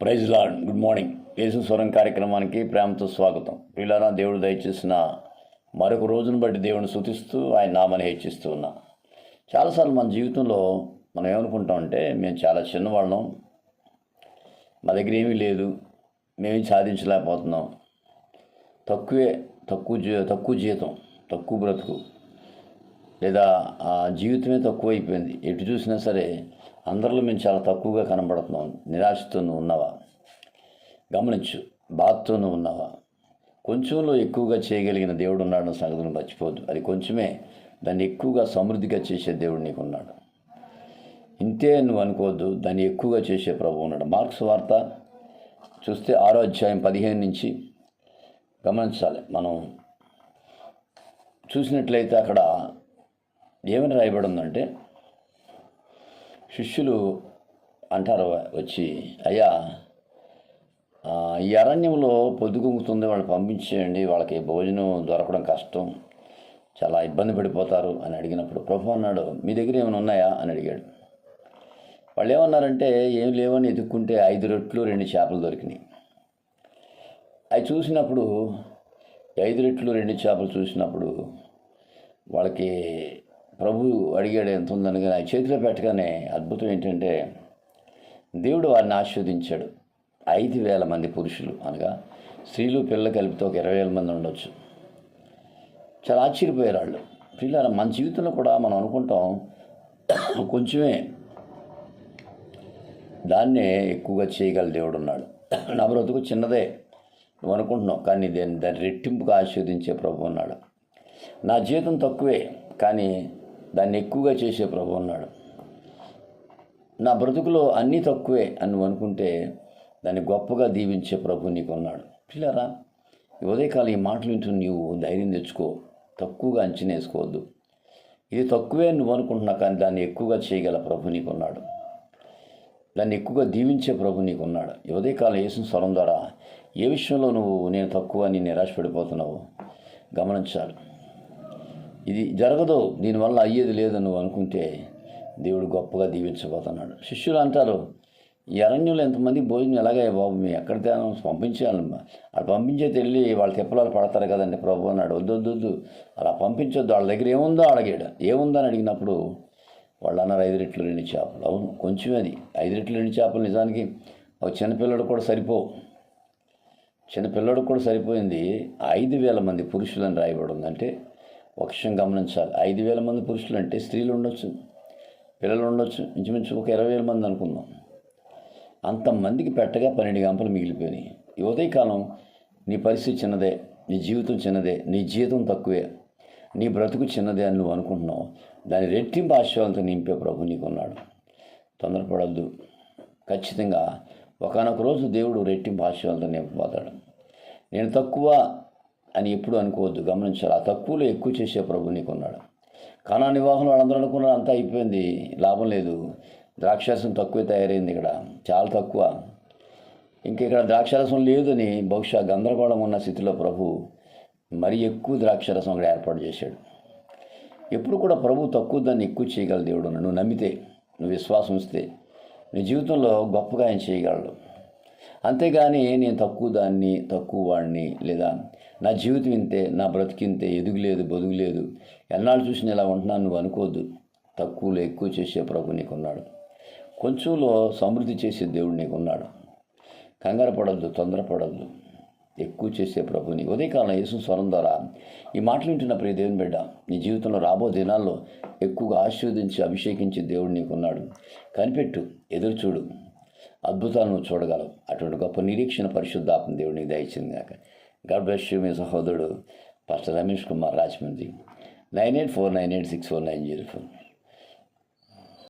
Praise lord good morning. Yesu స్వరం కార్యక్రమానికి ప్రేమతో స్వాగతం. పిల్లరా దేవుడు దయచేసిన మరొక రోజును బట్టి దేవుని శుతిస్తూ ఆయన నామని హెచ్చిస్తూ ఉన్నా. చాలాసార్లు మన జీవితంలో మనం ఏమనుకుంటామంటే మేము చాలా చిన్నవాళ్ళం మా దగ్గర ఏమీ లేదు మేమేం సాధించలేకపోతున్నాం. తక్కువే తక్కువ జీ తక్కువ జీతం తక్కువ బ్రతుకు. లేదా ఆ జీవితమే తక్కువ అయిపోయింది ఎటు చూసినా సరే అందరిలో మేము చాలా తక్కువగా కనబడుతున్నాం. నిరాశతోనూ ఉన్నావా? గమనించు బాధతోనూ ఉన్నావా? కొంచెంలో ఎక్కువగా చేయగలిగిన దేవుడు ఉన్నాడు సంగతిని మర్చిపోద్దు అది కొంచెమే. దాన్ని ఎక్కువగా సమృద్ధిగా చేసే దేవుడు నీకు ఉన్నాడు ఇంతే నువ్వు అనుకోవద్దు. దాన్ని ఎక్కువగా చేసే ప్రభు ఉన్నాడు. మార్క్స్ వార్త చూస్తే ఆరో అధ్యాయం పదిహేను నుంచి గమనించాలి. మనం చూసినట్లయితే అక్కడ ఏమని రాయబడి ఉందంటే శిష్యులు అంటారు వచ్చి అయ్యా ఈ అరణ్యంలో పొద్దుగుంగుతుంది వాళ్ళు పంపించేయండి వాళ్ళకి భోజనం దొరకడం కష్టం చాలా ఇబ్బంది పడిపోతారు అని అడిగినప్పుడు ప్రభు అన్నాడు మీ దగ్గర ఏమైనా ఉన్నాయా? అని అడిగాడు. వాళ్ళు ఏమన్నారంటే ఏం లేవని ఎదుక్కుంటే ఐదు రొట్లు రెండు చేపలు దొరికినాయి. అవి చూసినప్పుడు ఐదు రెట్లు రెండు చేపలు చూసినప్పుడు వాళ్ళకి ప్రభు అడిగాడు ఎంత ఉందని నా చేతిలో పెట్టగానే అద్భుతం ఏంటంటే దేవుడు వారిని ఆస్వాదించాడు ఐదు వేల మంది పురుషులు అనగా స్త్రీలు పిల్లలు కలిపితే ఒక ఇరవై వేల మంది ఉండొచ్చు. చాలా ఆశ్చర్యపోయారు వాళ్ళు. పిల్లల మన జీవితంలో కూడా మనం అనుకుంటాం కొంచెమే దాన్నే ఎక్కువగా చేయగల దేవుడు ఉన్నాడు. నా బ్రతుకు చిన్నదే నువ్వు అనుకుంటున్నావు కానీ దాన్ని దాన్ని రెట్టింపుగా ఆస్వాదించే ప్రభు ఉన్నాడు. నా జీతం తక్కువే కానీ దాన్ని ఎక్కువగా చేసే ప్రభు ఉన్నాడు. నా బ్రతుకులో అన్నీ తక్కువే అని అనుకుంటే దాన్ని గొప్పగా దీవించే ప్రభు నీకు ఉన్నాడు పిల్లరా ఈ ఉదయకాలం ఈ మాటలు వింటూ నీవు ధైర్యం తెచ్చుకో తక్కువగా అంచనా వేసుకోవద్దు. ఇది తక్కువే నువ్వు అనుకుంటున్నా కానీ దాన్ని ఎక్కువగా చేయగల ప్రభు నీకు ఉన్నాడు దాన్ని ఎక్కువగా దీవించే ప్రభు నీకు ఉన్నాడు ఉదయకాలం వేసిన స్వరం ద్వారా ఏ విషయంలో నువ్వు నేను తక్కువ అని నిరాశపడిపోతున్నావు గమనించాలి. ఇది జరగదు దీనివల్ల అయ్యేది లేదు నువ్వు అనుకుంటే దేవుడు గొప్పగా దీవించబోతున్నాడు. శిష్యులు అంటారు ఈ అరణ్యంలో ఎంతమంది భోజనం ఎలాగే బాబు? మీ ఎక్కడ తేను పంపించాలి వాళ్ళు పంపించేది వెళ్ళి వాళ్ళ తిప్పలాలు పడతారు కదండి ప్రభు అన్నాడు. వద్దు వద్దు వద్దు. అలా పంపించొద్దు. వాళ్ళ దగ్గర ఏముందో అడిగాడు. ఏముందో అని అడిగినప్పుడు వాళ్ళు అన్నారు ఐదు రెట్లు రెండు చేపలు. అవును కొంచెం అది. ఐదు రెట్లు రెండు చేపలు నిజానికి ఒక చిన్నపిల్లడు కూడా సరిపోవు. చిన్నపిల్లడు కూడా సరిపోయింది. ఐదు వేల మంది పురుషులని రాయబడి ఉందంటే ఒక విషయం గమనించాలి. ఐదు వేల మంది పురుషులు అంటే స్త్రీలు ఉండొచ్చు పిల్లలు ఉండొచ్చు. ఇంచుమించు ఒక ఇరవై వేల మంది అనుకుందాం. అంతమందికి పెట్టగా పన్నెండు గంపలు మిగిలిపోయినాయి. ఈ ఉదయకాలం నీ పరిస్థితి చిన్నదే నీ జీవితం చిన్నదే నీ జీతం తక్కువే నీ బ్రతుకు చిన్నదే అని నువ్వు అనుకుంటున్నావు. దాని రెట్టింపు ఆశయాలతో నింపే ప్రభు నీకున్నాడు. తొందరపడద్దు. ఖచ్చితంగా ఒకనొక రోజు దేవుడు రెట్టింపు ఆశయాలతో నింపబోతాడు. నేను తక్కువ అని ఎప్పుడు అనుకోవద్దు గమనించాలి. ఆ తక్కువలో ఎక్కువ చేసే ప్రభు నీకున్నాడు. కానా నివాహంలో వాళ్ళందరూ అనుకున్నారు అంతా అయిపోయింది లాభం లేదు ద్రాక్షారసం తక్కువే తయారైంది ఇక్కడ చాలా తక్కువ. ఇంక ఇక్కడ ద్రాక్షారసం లేదని బహుశా గందరగోళం ఉన్న స్థితిలో ప్రభు మరి ఎక్కువ ద్రాక్షారసం అక్కడ ఏర్పాటు చేశాడు. ఎప్పుడు కూడా ప్రభు తక్కువ దాన్ని ఎక్కువ చేయగల దేవుడు నువ్వు నమ్మితే నువ్వు విశ్వాసం ఇస్తే నీ జీవితంలో గొప్పగా ఆయన చేయగలడు. అంతేగాని నేను తక్కువ దాన్ని తక్కువ వాడిని లేదా నా జీవితం ఇంతే నా బ్రతికింతే ఎదుగులేదు బొదుగులేదు ఎన్నాళ్ళు చూసిన ఇలా ఉంటున్నాను నువ్వు అనుకోవద్దు. తక్కువలో ఎక్కువ చేసే ప్రభు నీకున్నాడు. కొంచెంలో సమృద్ధి చేసే దేవుడు నీకున్నాడు. కంగారు పడద్దు తొందరపడద్దు ఎక్కువ చేసే ప్రభుని ఉదయకాలం యేసు స్వరం ద్వారా ఈ మాటలు వింటున్న ప్రియ దేవుని బిడ్డ నీ జీవితంలో రాబో దినాల్లో ఎక్కువగా ఆశీర్వదించి అభిషేకించి దేవుడు నీకున్నాడు. కనిపెట్టు ఎదురు చూడు. అద్భుతాలను చూడగలవు. అటువంటి గొప్ప నిరీక్షణ పరిశుద్ధాత్మ దేవుడిని దయచింది కాక గాడ్ బ్లెస్ యూ మీ సహోదరుడు pastor Ramesh Kumar Rajahmundry nine eight four nine eight six four nine zero four